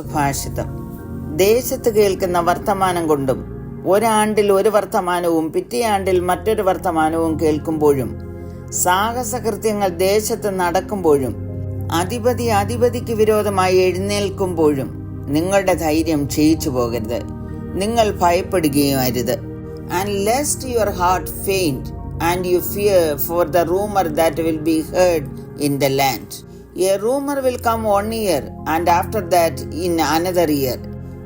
സുഭാഷിതം. ദേശത്ത് കേൾക്കുന്ന വർത്തമാനം കൊണ്ടും ഒരാണ്ടിൽ ഒരു വർത്തമാനവും പിറ്റേയാണ്ടിൽ മറ്റൊരു വർത്തമാനവും കേൾക്കുമ്പോഴും സാഹസകൃത്യങ്ങൾ ദേശത്ത് നടക്കുമ്പോഴും അധിപതി അധിപതിക്ക് വിരോധമായി എഴുന്നേൽക്കുമ്പോഴും നിങ്ങളുടെ ധൈര്യം ക്ഷയിച്ചു പോകരുത്. നിങ്ങൾ ഭയപ്പെടുകയും അരുത്. And lest your heart faint and you fear for the rumour that will be heard in the land a rumour will come one year and after that in another year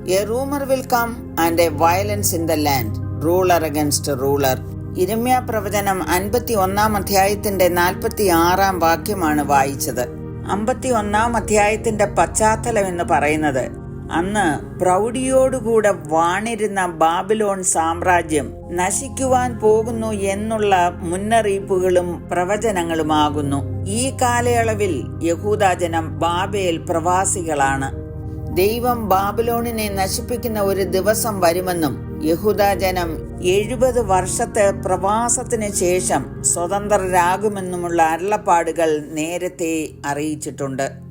a rumour will come and a violence in the land ruler against ruler ഇരമ്യ പ്രവചനം അൻപത്തി ഒന്നാം അധ്യായത്തിന്റെ നാൽപ്പത്തി ആറാം വാക്യമാണ് വായിച്ചത്. അമ്പത്തി ഒന്നാം അധ്യായത്തിന്റെ പശ്ചാത്തലം എന്ന് പറയുന്നത് അന്ന് പ്രൗഢിയോടുകൂടെ വാണിരുന്ന ബാബിലോൺ സാമ്രാജ്യം നശിക്കുവാൻ പോകുന്നു എന്നുള്ള മുന്നറിയിപ്പുകളും പ്രവചനങ്ങളുമാകുന്നു. ഈ കാലയളവിൽ യഹൂദാജനം ബാബേൽ പ്രവാസികളാണ്. ദൈവം ബാബിലോണിനെ നശിപ്പിക്കുന്ന ഒരു ദിവസം വരുമെന്നും യഹൂദാജനം എഴുപത് വർഷത്തെ പ്രവാസത്തിന് ശേഷം സ്വതന്ത്രരാകുമെന്നുമുള്ള അരുളപ്പാടുകൾ നേരത്തെ അറിയിച്ചിട്ടുണ്ട്.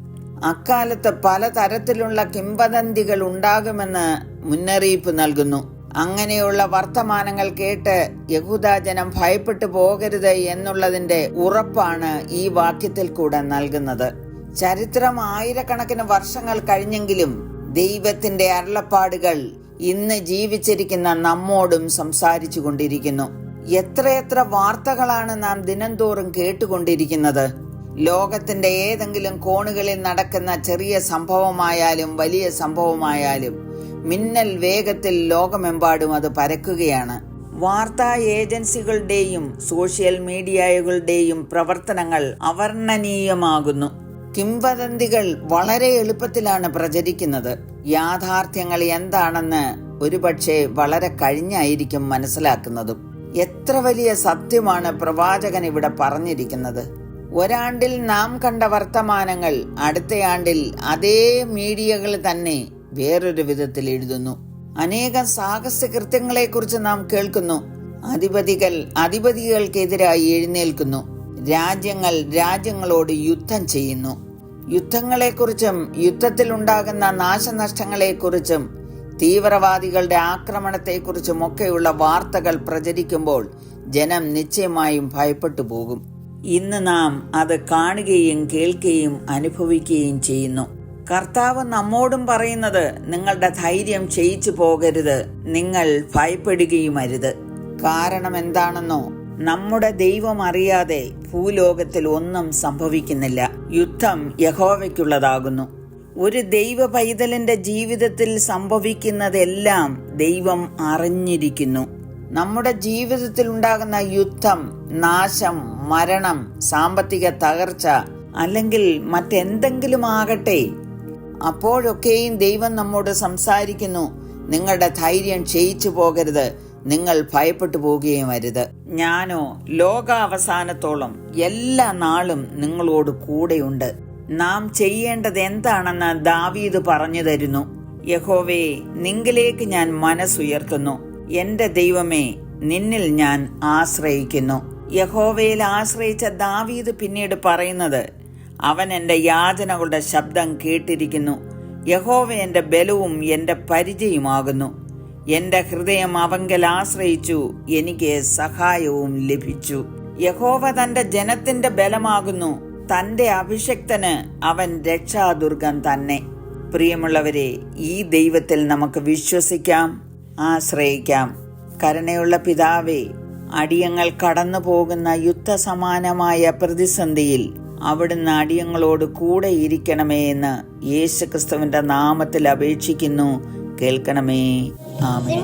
അക്കാലത്ത് പലതരത്തിലുള്ള കിംവദന്തികൾ ഉണ്ടാകുമെന്ന് മുന്നറിയിപ്പ് നൽകുന്നു. അങ്ങനെയുള്ള വർത്തമാനങ്ങൾ കേട്ട് യഹൂദാജനം ഭയപ്പെട്ടു പോകരുത് എന്നുള്ളതിന്റെ ഉറപ്പാണ് ഈ വാക്യത്തിൽ കൂടെ നൽകുന്നത്. ചരിത്രം ആയിരക്കണക്കിന് വർഷങ്ങൾ കഴിഞ്ഞെങ്കിലും ദൈവത്തിന്റെ അരുളപ്പാടുകൾ ഇന്ന് ജീവിച്ചിരിക്കുന്ന നമ്മോടും സംസാരിച്ചു കൊണ്ടിരിക്കുന്നു. എത്രയെത്ര വാർത്തകളാണ് നാം ദിനംതോറും കേട്ടുകൊണ്ടിരിക്കുന്നത്? ലോകത്തിന്റെ ഏതെങ്കിലും കോണുകളിൽ നടക്കുന്ന ചെറിയ സംഭവമായാലും വലിയ സംഭവമായാലും മിന്നൽ വേഗത്തിൽ ലോകമെമ്പാടും അത് പരക്കുകയാണ്. വാർത്താ ഏജൻസികളുടെയും സോഷ്യൽ മീഡിയകളുടെയും പ്രവർത്തനങ്ങൾ അവർണനീയമാകുന്നു. കിംവദന്തികൾ വളരെ എളുപ്പത്തിലാണ് പ്രചരിക്കുന്നത്. യാഥാർത്ഥ്യങ്ങൾ എന്താണെന്ന് ഒരുപക്ഷെ വളരെ കഴിഞ്ഞായിരിക്കും മനസ്സിലാക്കുന്നതും. എത്ര വലിയ സത്യമാണ് പ്രവാചകൻ ഇവിടെ പറഞ്ഞിരിക്കുന്നത്? ഒരാണ്ടിൽ നാം കണ്ട വർത്തമാനങ്ങൾ അടുത്തയാണ്ടിൽ അതേ മീഡിയകൾ തന്നെ വേറൊരു വിധത്തിൽ എഴുതുന്നു. അനേകം സാഹസ്യ കൃത്യങ്ങളെക്കുറിച്ച് നാം കേൾക്കുന്നു. അധിപതികൾ അധിപതികൾക്കെതിരായി എഴുന്നേൽക്കുന്നു. രാജ്യങ്ങൾ രാജ്യങ്ങളോട് യുദ്ധം ചെയ്യുന്നു. യുദ്ധങ്ങളെക്കുറിച്ചും യുദ്ധത്തിലുണ്ടാകുന്ന നാശനഷ്ടങ്ങളെക്കുറിച്ചും തീവ്രവാദികളുടെ ആക്രമണത്തെക്കുറിച്ചും ഒക്കെയുള്ള വാർത്തകൾ പ്രചരിക്കുമ്പോൾ ജനം നിശ്ചയമായും ഭയപ്പെട്ടു പോകും. ഇന്ന് നാം അത് കാണുകയും കേൾക്കുകയും അനുഭവിക്കുകയും ചെയ്യുന്നു. കർത്താവ് നമ്മോടും പറയുന്നത് നിങ്ങളുടെ ധൈര്യം ക്ഷയിച്ചു പോകരുത് നിങ്ങൾ ഭയപ്പെടുകയും അരുത് കാരണം എന്താണെന്നോ നമ്മുടെ ദൈവം അറിയാതെ ഭൂലോകത്തിൽ ഒന്നും സംഭവിക്കുന്നില്ല. യുദ്ധം യഹോവയ്ക്കുള്ളതാകുന്നു. ഒരു ദൈവ പൈതലിന്റെ ജീവിതത്തിൽ സംഭവിക്കുന്നതെല്ലാം ദൈവം അറിഞ്ഞിരിക്കുന്നു. നമ്മുടെ ജീവിതത്തിൽ ഉണ്ടാകുന്ന യുദ്ധം നാശം മരണം സാമ്പത്തിക തകർച്ച അല്ലെങ്കിൽ മറ്റെന്തെങ്കിലും ആകട്ടെ അപ്പോഴൊക്കെയും ദൈവം നമ്മോട് സംസാരിക്കുന്നു. നിങ്ങളുടെ ധൈര്യം ക്ഷയിച്ചു പോകരുത്. നിങ്ങൾ ഭയപ്പെട്ടു പോകുകയും അരുത്. ഞാനോ ലോകാവസാനത്തോളം എല്ലാ നാളും നിങ്ങളോട് കൂടെയുണ്ട്. നാം ചെയ്യേണ്ടത് എന്താണെന്ന് ദാവീദ് പറഞ്ഞു തരുന്നു. യഹോവേ നിങ്കിലേക്ക് ഞാൻ മനസ്സുയർത്തുന്നു. എന്റെ ദൈവമേ നിന്നിൽ ഞാൻ ആശ്രയിക്കുന്നു. യഹോവയിൽ ആശ്രയിച്ച ദാവീദ് പിന്നീട് പറയുന്നത് അവൻ എന്റെ യാചനകളുടെ ശബ്ദം കേട്ടിരിക്കുന്നു. യഹോവ എന്റെ ബലവും എന്റെ പരിചയമാകുന്നു. എന്റെ ഹൃദയം അവങ്കൽ ആശ്രയിച്ചു എനിക്ക് സഹായവും ലഭിച്ചു. യഹോവ തന്റെ ജനത്തിന്റെ ബലമാകുന്നു തന്റെ അഭിഷക്തന് അവൻ രക്ഷാദുർഗം തന്നെ. പ്രിയമുള്ളവരെ ഈ ദൈവത്തിൽ നമുക്ക് വിശ്വസിക്കാം. ആശ്രയിക്കാം. കരുണയുള്ള പിതാവേ അടിയങ്ങൾ കടന്നു പോകുന്ന യുദ്ധസമാനമായ പ്രതിസന്ധിയിൽ അവിടുന്ന് അടിയങ്ങളോട് കൂടെ ഇരിക്കണമേ എന്ന് യേശുക്രിസ്തുവിന്റെ നാമത്തിൽ അപേക്ഷിക്കുന്നു. കേൾക്കണമേ. ആമേ